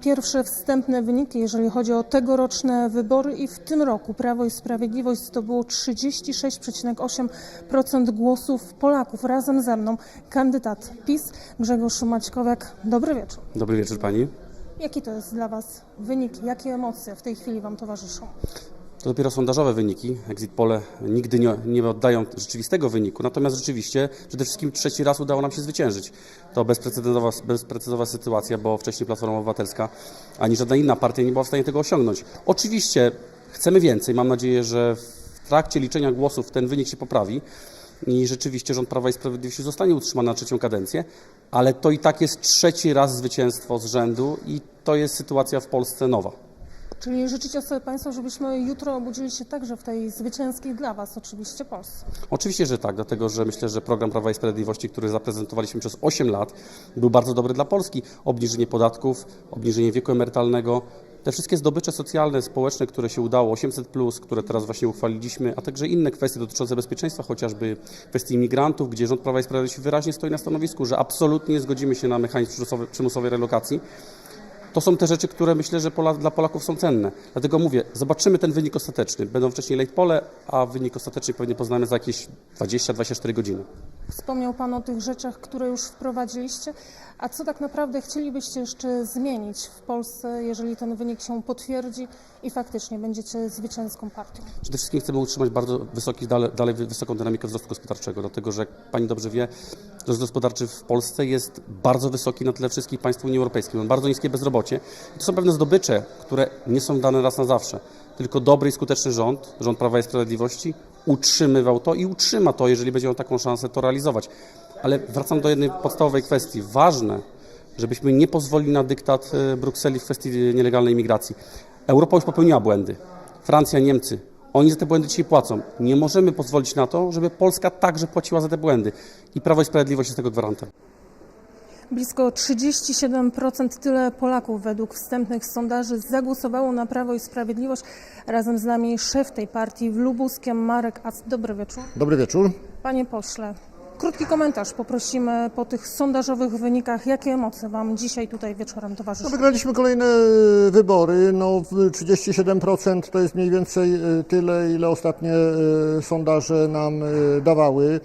pierwsze wstępne wyniki, jeżeli chodzi o tegoroczne wybory i w tym roku Prawo i Sprawiedliwość zdobyło 36,8% głosów Polaków. Razem ze mną kandydat PiS Grzegorz Maćkowiak. Dobry wieczór. Dobry wieczór pani. Jaki to jest dla Was wynik? Jakie emocje w tej chwili Wam towarzyszą? To dopiero sondażowe wyniki. Exit pole nigdy nie, nie oddają rzeczywistego wyniku. Natomiast rzeczywiście przede wszystkim trzeci raz udało nam się zwyciężyć. To bezprecedensowa, bezprecedensowa sytuacja, bo wcześniej Platforma Obywatelska ani żadna inna partia nie była w stanie tego osiągnąć. Oczywiście chcemy więcej. Mam nadzieję, że w trakcie liczenia głosów ten wynik się poprawi i rzeczywiście rząd Prawa i Sprawiedliwości zostanie utrzymany na trzecią kadencję, ale to i tak jest trzeci raz zwycięstwo z rzędu i to jest sytuacja w Polsce nowa. Czyli życzycie sobie Państwo, żebyśmy jutro obudzili się także w tej zwycięskiej dla Was oczywiście Polsce. Oczywiście, że tak, dlatego że myślę, że program Prawa i Sprawiedliwości, który zaprezentowaliśmy przez 8 lat, był bardzo dobry dla Polski. Obniżenie podatków, obniżenie wieku emerytalnego, te wszystkie zdobycze socjalne, społeczne, które się udało, 800, które teraz właśnie uchwaliliśmy, a także inne kwestie dotyczące bezpieczeństwa, chociażby kwestii imigrantów, gdzie rząd Prawa i Sprawiedliwości wyraźnie stoi na stanowisku, że absolutnie nie zgodzimy się na mechanizm przymusowej relokacji. To są te rzeczy, które myślę, że Pola, dla Polaków są cenne. Dlatego mówię, zobaczymy ten wynik ostateczny. Będą wcześniej late pole, a wynik ostateczny pewnie poznamy za jakieś 20-24 godziny. Wspomniał Pan o tych rzeczach, które już wprowadziliście. A co tak naprawdę chcielibyście jeszcze zmienić w Polsce, jeżeli ten wynik się potwierdzi i faktycznie będziecie zwycięską partią? Przede wszystkim chcemy utrzymać bardzo wysoki, dalej, dalej wysoką dynamikę wzrostu gospodarczego, dlatego że, jak Pani dobrze wie, wzrost gospodarczy w Polsce jest bardzo wysoki na tle wszystkich państw Unii Europejskiej. Mamy bardzo niskie bezrobocie. I to są pewne zdobycze, które nie są dane raz na zawsze. Tylko dobry i skuteczny rząd, rząd Prawa i Sprawiedliwości, utrzymywał to i utrzyma to, jeżeli będzie miał taką szansę to realizować. Ale wracam do jednej podstawowej kwestii. Ważne, żebyśmy nie pozwolili na dyktat e, Brukseli w kwestii nielegalnej imigracji. Europa już popełniła błędy. Francja, Niemcy. Oni za te błędy dzisiaj płacą. Nie możemy pozwolić na to, żeby Polska także płaciła za te błędy. I Prawo i Sprawiedliwość jest tego gwarantem. Blisko 37% tyle Polaków według wstępnych sondaży zagłosowało na Prawo i Sprawiedliwość. Razem z nami szef tej partii w Lubuskiem, Marek Ac. Dobry wieczór. Dobry wieczór. Panie pośle, krótki komentarz poprosimy po tych sondażowych wynikach. Jakie emocje Wam dzisiaj tutaj wieczorem No, towarzyszą? wygraliśmy kolejne e, wybory. No, w 37% to jest mniej więcej e, tyle, ile ostatnie e, sondaże nam dawały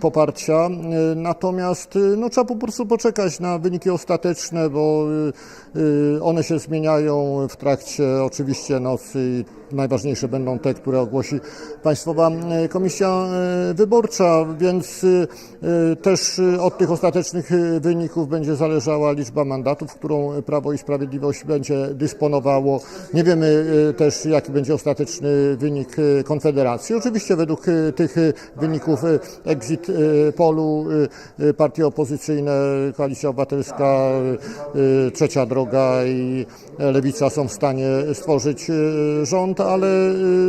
poparcia. Natomiast no, trzeba po prostu poczekać na wyniki ostateczne, bo one się zmieniają w trakcie oczywiście nocy. i Najważniejsze będą te, które ogłosi Państwowa Komisja Wyborcza, więc też e, od tych ostatecznych e, wyników będzie zależała liczba mandatów, którą Prawo i Sprawiedliwość będzie dysponowało. Nie wiemy też, jaki będzie ostateczny wynik Konfederacji. Oczywiście według tych wyników exit polu partie opozycyjne, Koalicja Obywatelska, Trzecia Droga i Lewica są w stanie stworzyć rząd, ale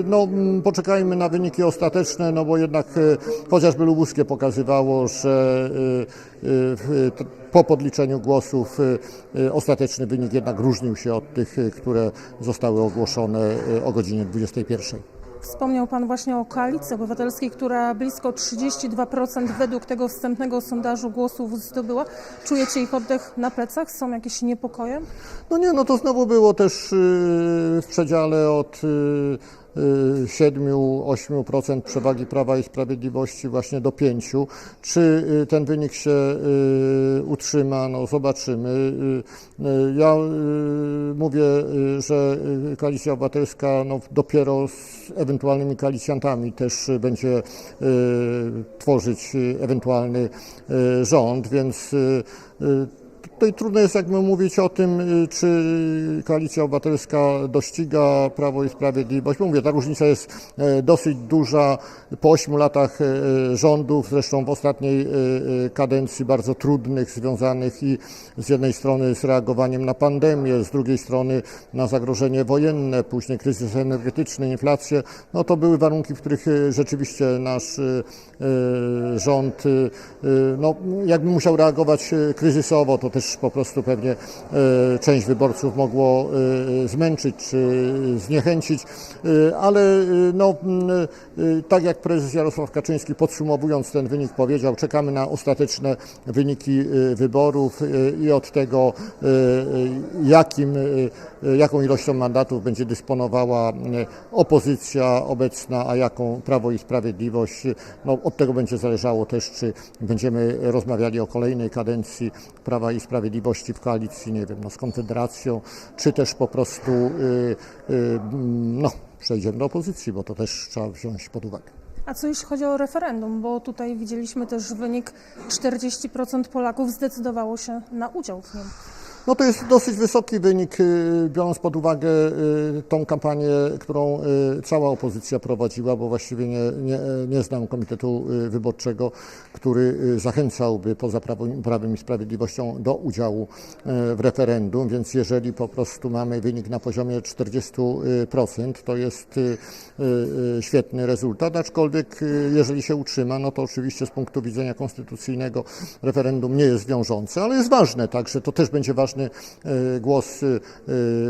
no, poczekajmy na wyniki ostateczne, no bo jednak chociażby lubuskie pokazywało, że e, w- t- po podliczeniu głosów ostateczny wynik jednak różnił się od tych, które zostały ogłoszone o godzinie 21. Wspomniał Pan właśnie o Koalicji Obywatelskiej, która blisko 32% według tego wstępnego sondażu głosów zdobyła. Czujecie ich oddech na plecach? Są jakieś niepokoje? No nie, no to znowu było też y, w przedziale od y, 7-8% przewagi Prawa i Sprawiedliwości właśnie do 5%. Czy y, ten wynik się y, utrzyma? No zobaczymy. Y, y, Ja y, mówię, y, że y, Koalicja Obywatelska no, dopiero z ewentualnymi koalicjantami też y, będzie y, tworzyć y, ewentualny y, rząd, więc y, y, Tutaj trudno jest jakby mówić o tym, y, czy Koalicja Obywatelska dościga Prawo i Sprawiedliwość. Mówię, ta różnica jest e, dosyć duża po ośmiu latach e, rządów, zresztą w ostatniej e, kadencji bardzo trudnych, związanych i z jednej strony z reagowaniem na pandemię, z drugiej strony na zagrożenie wojenne, później kryzys energetyczny, inflację. No to były warunki, w których rzeczywiście nasz rząd no, jakby musiał reagować kryzysowo, to też po prostu pewnie e, część wyborców mogło e, zmęczyć czy zniechęcić, e, ale e, no, e, tak jak prezes Jarosław Kaczyński podsumowując ten wynik powiedział, czekamy na ostateczne wyniki e, wyborów e, i od tego e, e, jakim, e, jaką ilością mandatów będzie dysponowała e, opozycja obecna, a jaką Prawo i Sprawiedliwość, no, od tego będzie zależało też, czy będziemy rozmawiali o kolejnej kadencji Prawa i Sprawiedliwości w koalicji, nie wiem, no, z Konfederacją, czy też po prostu y, y, no, przejdziemy do opozycji, bo to też trzeba wziąć pod uwagę. A co jeśli chodzi o referendum? Bo tutaj widzieliśmy też wynik 40% Polaków zdecydowało się na udział w nim. No to jest dosyć wysoki wynik, y, biorąc pod uwagę y, tą kampanię, którą y, cała opozycja prowadziła, bo właściwie nie, nie, nie znam Komitetu Wyborczego, który zachęcałby poza Prawem, i Sprawiedliwością do udziału w referendum, więc jeżeli po prostu mamy wynik na poziomie 40%, to jest świetny rezultat, aczkolwiek jeżeli się utrzyma, no to oczywiście z punktu widzenia konstytucyjnego referendum nie jest wiążące, ale jest ważne, także to też będzie ważny e, głos e,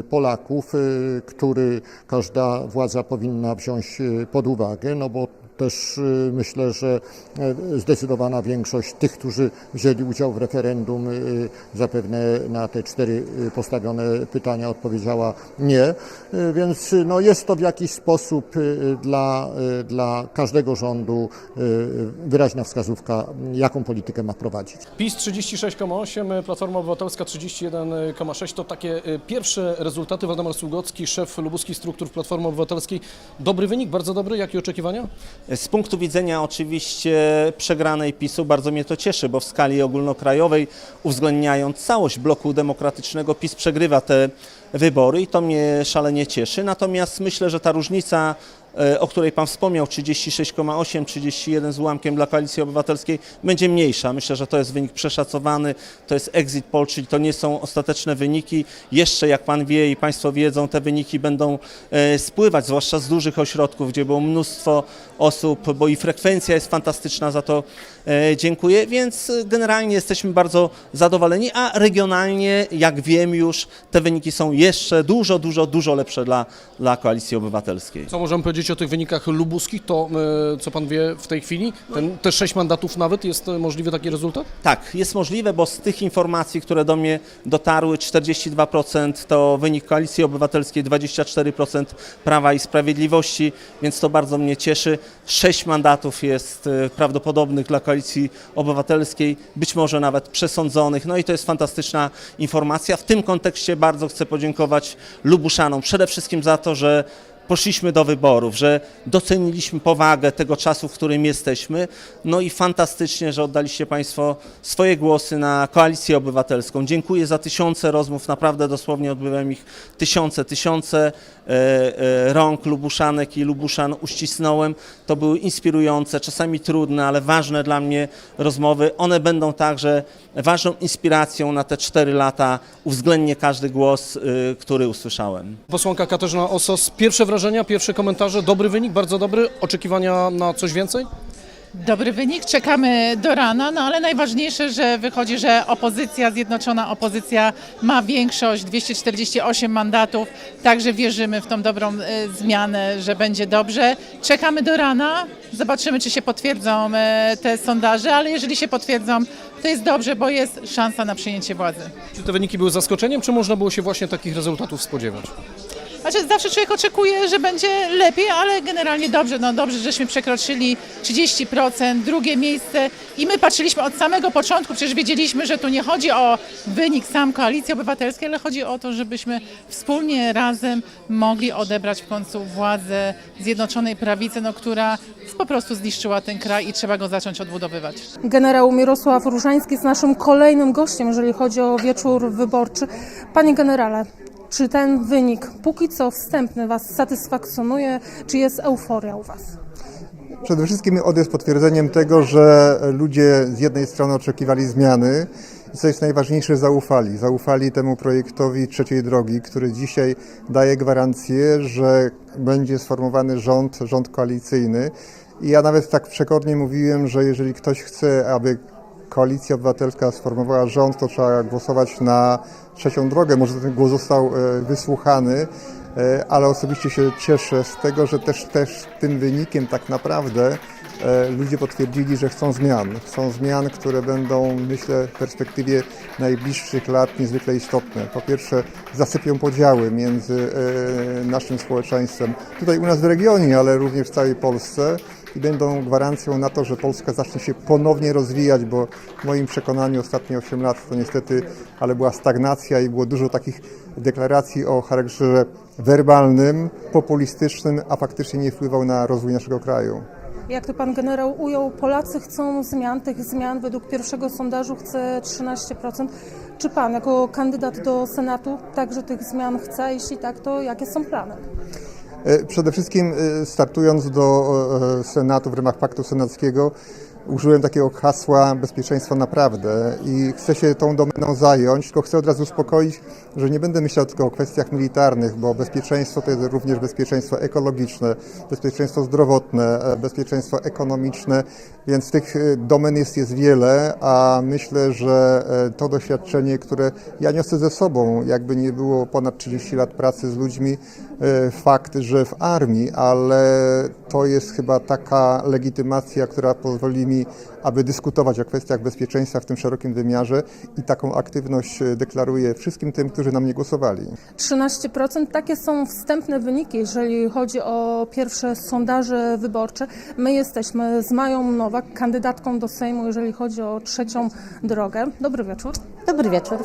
Polaków, e, który każda władza powinna wziąć pod uwagę, no bo też e, myślę, że e, zdecydowana większość tych, którzy wzięli udział w referendum, e, zapewne na te cztery e, postawione pytania odpowiedziała nie, więc no jest to w jakiś sposób dla, dla każdego rządu wyraźna wskazówka, jaką politykę ma prowadzić. PiS 36,8, Platforma Obywatelska 31,6 to takie y, pierwsze rezultaty. Waldemar Sługocki, szef lubuskich struktur Platformy Obywatelskiej. Dobry wynik, bardzo dobry. Jakie oczekiwania? Z punktu widzenia oczywiście przegranej PiSu bardzo mnie to cieszy, bo w skali ogólnokrajowej, uwzględniając całość bloku demokratycznego, PiS przegrywa te wybory i to mnie szalenie cieszy. Natomiast myślę, że ta różnica, o której Pan wspomniał, 36,8, 31 z ułamkiem dla Koalicji Obywatelskiej, będzie mniejsza. Myślę, że to jest wynik przeszacowany, to jest exit poll, czyli to nie są ostateczne wyniki. Jeszcze, jak Pan wie i Państwo wiedzą, te wyniki będą e, spływać, zwłaszcza z dużych ośrodków, gdzie było mnóstwo osób, bo i frekwencja jest fantastyczna, za to e, dziękuję, więc e, generalnie jesteśmy bardzo zadowoleni, a regionalnie, jak wiem już, te wyniki są jeszcze dużo, dużo, dużo lepsze dla, dla Koalicji Obywatelskiej. Co możemy powiedzieć o tych wynikach lubuskich? To, y, co Pan wie w tej chwili? Ten, te sześć mandatów nawet, jest y, możliwy taki rezultat? Tak, jest możliwe, bo z tych informacji, które do mnie dotarły, 42% to wynik Koalicji Obywatelskiej, 24% Prawa i Sprawiedliwości, więc to bardzo mnie cieszy. Sześć mandatów jest e, prawdopodobnych dla Koalicji Obywatelskiej, być może nawet przesądzonych, no i to jest fantastyczna informacja. W tym kontekście bardzo chcę podziękować Lubuszanom, przede wszystkim za to, że poszliśmy do wyborów, że doceniliśmy powagę tego czasu, w którym jesteśmy. No i fantastycznie, że oddaliście Państwo swoje głosy na koalicję obywatelską. Dziękuję za tysiące rozmów, naprawdę dosłownie odbyłem ich tysiące, tysiące rąk Lubuszanek i Lubuszan uścisnąłem. To były inspirujące, czasami trudne, ale ważne dla mnie rozmowy. One będą także ważną inspiracją na te cztery lata. Uwzględnię każdy głos, y, który usłyszałem. Posłanka Katarzyna Osos. Pierwsze wrażenia, pierwsze komentarze. Dobry wynik, bardzo dobry. Oczekiwania na coś więcej? Dobry wynik, czekamy do rana, no ale najważniejsze, że wychodzi, że opozycja, zjednoczona opozycja ma większość, 248 mandatów, także wierzymy w tą dobrą e, zmianę, że będzie dobrze. Czekamy do rana, zobaczymy, czy się potwierdzą e, te sondaże, ale jeżeli się potwierdzą, to jest dobrze, bo jest szansa na przyjęcie władzy. Czy te wyniki były zaskoczeniem, czy można było się właśnie takich rezultatów spodziewać? Znaczy zawsze człowiek oczekuje, że będzie lepiej, ale generalnie dobrze, no dobrze, żeśmy przekroczyli 30%, drugie miejsce i my patrzyliśmy od samego początku, przecież wiedzieliśmy, że tu nie chodzi o wynik sam Koalicji Obywatelskiej, ale chodzi o to, żebyśmy wspólnie razem mogli odebrać w końcu władzę Zjednoczonej Prawicy, no, która po prostu zniszczyła ten kraj i trzeba go zacząć odbudowywać. Generał Mirosław Różański jest naszym kolejnym gościem, jeżeli chodzi o wieczór wyborczy. Panie generale, czy ten wynik, póki co wstępny, Was satysfakcjonuje, czy jest euforia u Was? Przede wszystkim on jest potwierdzeniem tego, że ludzie z jednej strony oczekiwali zmiany i co jest najważniejsze, zaufali. Zaufali temu projektowi trzeciej drogi, który dzisiaj daje gwarancję, że będzie sformowany rząd, rząd koalicyjny. I ja nawet tak przekornie mówiłem, że jeżeli ktoś chce, aby Koalicja Obywatelska sformowała rząd, to trzeba głosować na trzecią drogę. Może ten głos został e, wysłuchany, e, ale osobiście się cieszę z tego, że też, też tym wynikiem tak naprawdę e, ludzie potwierdzili, że chcą zmian. Chcą zmian, które będą, myślę, w perspektywie najbliższych lat niezwykle istotne. Po pierwsze, zasypią podziały między naszym społeczeństwem, tutaj u nas w regionie, ale również w całej Polsce i będą gwarancją na to, że Polska zacznie się ponownie rozwijać, bo w moim przekonaniu ostatnie 8 lat to niestety, ale była stagnacja i było dużo takich deklaracji o charakterze werbalnym, populistycznym, a faktycznie nie wpływał na rozwój naszego kraju. Jak to pan generał ujął, Polacy chcą zmian. Tych zmian według pierwszego sondażu chce 13%. Czy pan jako kandydat do Senatu także tych zmian chce? Jeśli tak, to jakie są plany? E, Przede wszystkim e, startując do e, Senatu w ramach Paktu Senackiego użyłem takiego hasła bezpieczeństwo naprawdę i chcę się tą domeną zająć, tylko chcę od razu uspokoić, że nie będę myślał tylko o kwestiach militarnych, bo bezpieczeństwo to jest również bezpieczeństwo ekologiczne, bezpieczeństwo zdrowotne, e, bezpieczeństwo ekonomiczne, więc tych e, domen jest, jest wiele, a myślę, że e, to doświadczenie, które ja niosę ze sobą, jakby nie było ponad 30 lat pracy z ludźmi, fakt, że w armii, ale to jest chyba taka legitymacja, która pozwoli mi, aby dyskutować o kwestiach bezpieczeństwa w tym szerokim wymiarze i taką aktywność e, deklaruję wszystkim tym, którzy na mnie głosowali. 13% takie są wstępne wyniki, jeżeli chodzi o pierwsze sondaże wyborcze. My jesteśmy z Mają Nowak, kandydatką do Sejmu, jeżeli chodzi o trzecią drogę. Dobry wieczór. Dobry wieczór.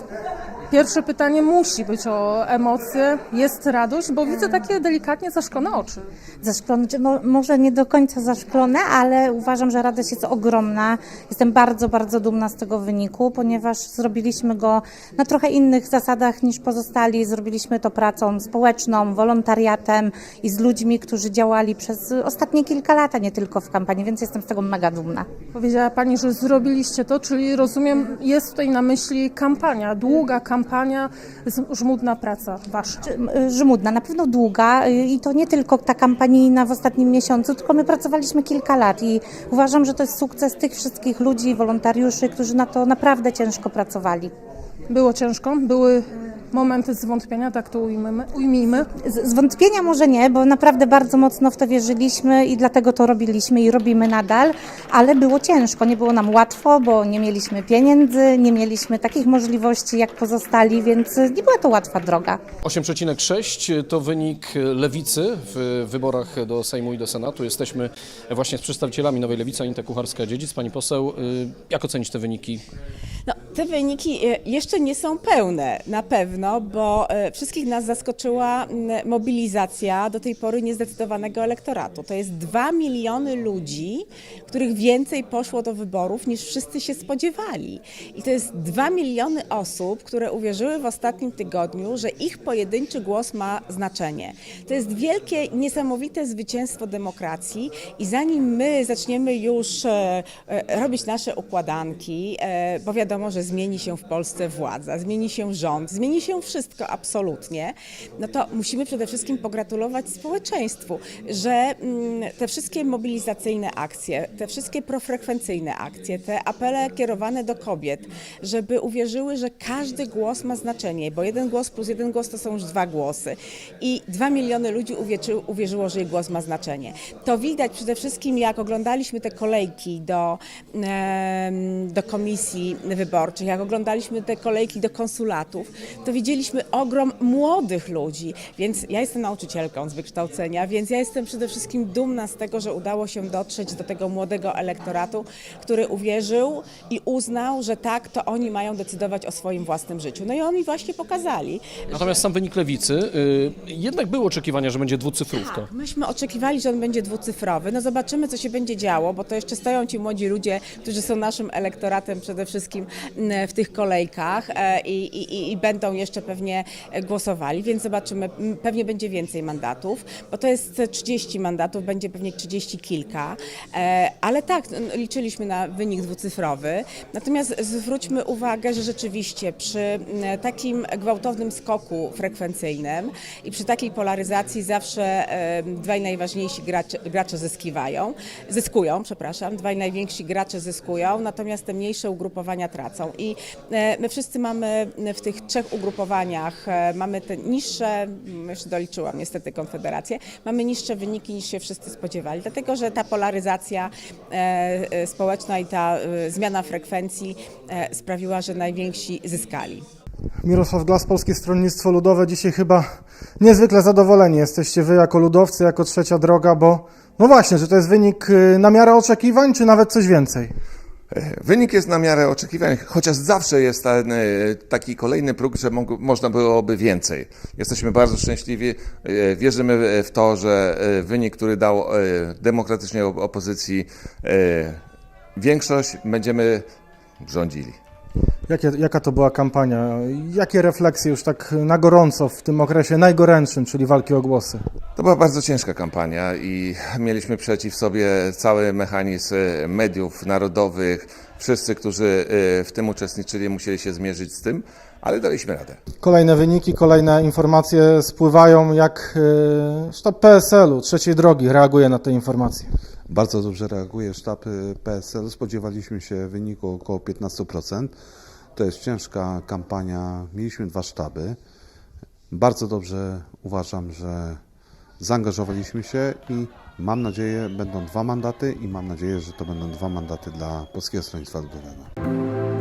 Pierwsze pytanie musi być o emocje. Jest radość, bo widzę takie delikatnie zaszklone oczy. Zaszklone, czy mo, może nie do końca zaszklone, ale uważam, że radość jest ogromna. Jestem bardzo, bardzo dumna z tego wyniku, ponieważ zrobiliśmy go na trochę innych zasadach niż pozostali. Zrobiliśmy to pracą społeczną, wolontariatem i z ludźmi, którzy działali przez ostatnie kilka lat, a nie tylko w kampanii, więc jestem z tego mega dumna. Powiedziała Pani, że zrobiliście to, czyli rozumiem, jest tutaj na myśli kampania, długa kampania, z- żmudna praca Wasza. Żmudna, na pewno długa i to nie tylko ta kampanijna w ostatnim miesiącu, tylko my pracowaliśmy kilka lat i uważam, że to jest sukces tych wszystkich ludzi, wolontariuszy, którzy na to naprawdę ciężko pracowali. Było ciężko, były momenty zwątpienia, tak to ujmijmy. ujmijmy. Z- Zwątpienia może nie, bo naprawdę bardzo mocno w to wierzyliśmy i dlatego to robiliśmy i robimy nadal, ale było ciężko, nie było nam łatwo, bo nie mieliśmy pieniędzy, nie mieliśmy takich możliwości jak pozostali, więc nie była to łatwa droga. 8,6 to wynik lewicy w wyborach do Sejmu i do Senatu. Jesteśmy właśnie z przedstawicielami Nowej Lewicy, Anita Kucharska-Dziedzic. Pani poseł, y, jak ocenić te wyniki? No, te wyniki e, jeszcze nie są pełne na pewno, bo e, wszystkich nas zaskoczyła mobilizacja do tej pory niezdecydowanego elektoratu. To jest 2 miliony ludzi, których więcej poszło do wyborów niż wszyscy się spodziewali. I to jest 2 miliony osób, które uwierzyły w ostatnim tygodniu, że ich pojedynczy głos ma znaczenie. To jest wielkie, niesamowite zwycięstwo demokracji i zanim my zaczniemy już e, e, robić nasze układanki, bo wiadomo, że zmieni się w Polsce władza, zmieni się rząd, zmieni się wszystko absolutnie, no to musimy przede wszystkim pogratulować społeczeństwu, że mm, te wszystkie mobilizacyjne akcje, te wszystkie profrekwencyjne akcje, te apele kierowane do kobiet, żeby uwierzyły, że każdy głos ma znaczenie, bo jeden głos plus jeden głos to są już dwa głosy i dwa miliony ludzi uwierzy, uwierzyło, że ich głos ma znaczenie. To widać przede wszystkim, jak oglądaliśmy te kolejki do, do komisji wyborczych, jak oglądaliśmy te kolejki do konsulatów, to widzieliśmy ogrom młodych ludzi, więc ja jestem nauczycielką z wykształcenia, więc ja jestem przede wszystkim dumna z tego, że udało się dotrzeć do tego młodego elektoratu, który uwierzył i uznał, że tak, to oni mają decydować o swoim własnym życiu. No i oni właśnie pokazali, Natomiast sam wynik lewicy, y, jednak były oczekiwania, że będzie dwucyfrówka. Tak, myśmy oczekiwali, że on będzie dwucyfrowy. No zobaczymy, co się będzie działo, bo to jeszcze stoją ci młodzi ludzie, którzy są naszym elektoratem przede wszystkim mm, w tych kolejkach e, i, i, i będą jeszcze jeszcze pewnie głosowali, więc zobaczymy, pewnie będzie więcej mandatów, bo to jest 30 mandatów, będzie pewnie 30 kilka, E, ale tak, liczyliśmy na wynik dwucyfrowy, natomiast zwróćmy uwagę, że rzeczywiście przy takim gwałtownym skoku frekwencyjnym i przy takiej polaryzacji zawsze dwaj najważniejsi gracze, gracze zyskiwają, zyskują, przepraszam, dwaj najwięksi gracze zyskują, natomiast te mniejsze ugrupowania tracą. I e, my wszyscy mamy w tych trzech ugrupowaniach, e, mamy te niższe, mm, już doliczyłam niestety Konfederację, mamy niższe wyniki niż się wszyscy spodziewali, dlatego że ta polaryzacja e, e, społeczna i ta zmiana frekwencji sprawiła, że najwięksi zyskali. Mirosław Glas, Polskie Stronnictwo Ludowe. Dzisiaj chyba niezwykle zadowoleni jesteście wy jako ludowcy, jako trzecia droga, bo no właśnie, czy to jest wynik y, na miarę oczekiwań, czy nawet coś więcej? Wynik jest na miarę oczekiwań, chociaż zawsze jest ten, e, taki kolejny próg, że mógł, można byłoby więcej. Jesteśmy bardzo szczęśliwi, e, wierzymy w to, że e, wynik, który dał e, demokratycznej op- opozycji e, większość, będziemy rządzili. Jakie, jaka to była kampania? Jakie refleksje już tak na gorąco w tym okresie najgorętszym, czyli walki o głosy? To była bardzo ciężka kampania i mieliśmy przeciw sobie cały mechanizm mediów narodowych. Wszyscy, którzy e, w tym uczestniczyli, musieli się zmierzyć z tym, ale daliśmy radę. Kolejne wyniki, kolejne informacje spływają, jak y, sztab PSL-u, trzeciej drogi reaguje na te informacje. Bardzo dobrze reaguje sztab y, PSL. Spodziewaliśmy się wyniku około 15%. To jest ciężka kampania. Mieliśmy dwa sztaby. Bardzo dobrze uważam, że zaangażowaliśmy się i mam nadzieję, będą dwa mandaty i mam nadzieję, że to będą dwa mandaty dla Polskiego Stronnictwa Ludowego.